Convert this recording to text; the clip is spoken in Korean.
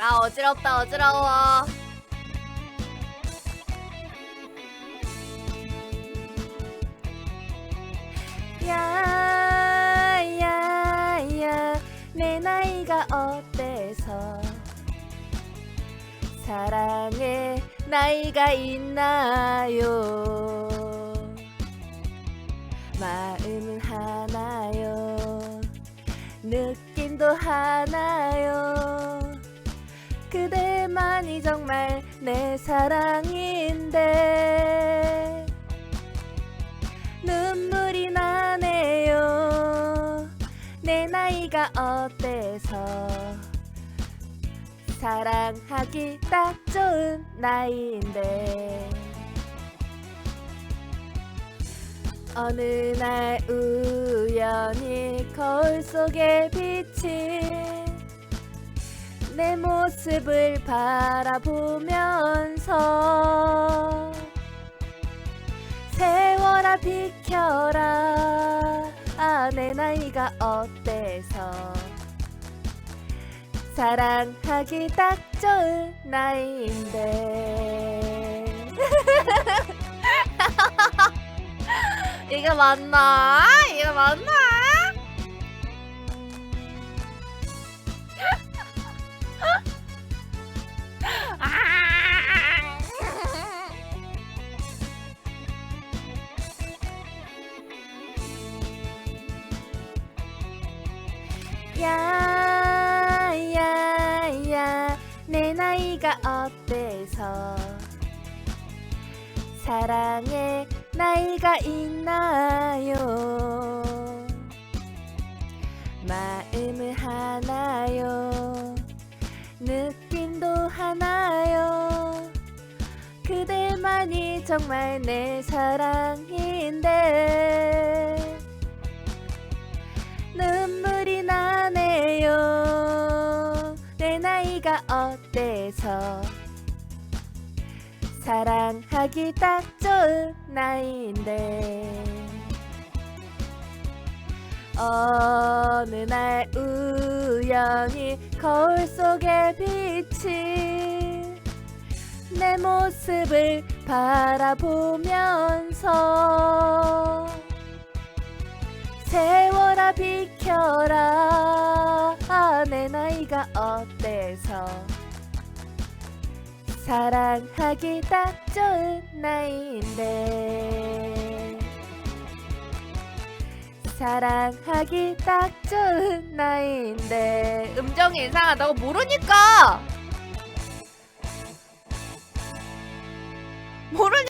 아 어지럽다 어지러워. 야야야 내 나이가 어때서? 사랑에 나이가 있나요? 마음은 하나요? 느낌도 하나요 정말 내 사랑인데. 눈물이 나네요. 내 나이가 어때서? 사랑하기 딱 좋은 나이인데. 어느 날 우연히 거울 속에 비친 내 모습을 바라보면서 세월아 비켜라 아 내 나이가 어때서 사랑하기 딱 좋은 나이인데 이거 맞나? 이거 맞나? 야 야 야 내 나이가 어때서? 사랑에 나이가 있나요? 마음은 하나요? 느낌도 하나요? 그대만이 정말 내 사랑인데 어때서? 사랑하기 딱 좋은 나이인데 어느 날 우연히 거울 속에 비친 내 모습을 바라보면서 세월아 비켜라. 아, 내 나이가 어때 서. 사랑하기 딱 좋은 나이인데. 사랑하기 딱 좋은 나이인데. 음정이 이상하다고 모르니까. 모르니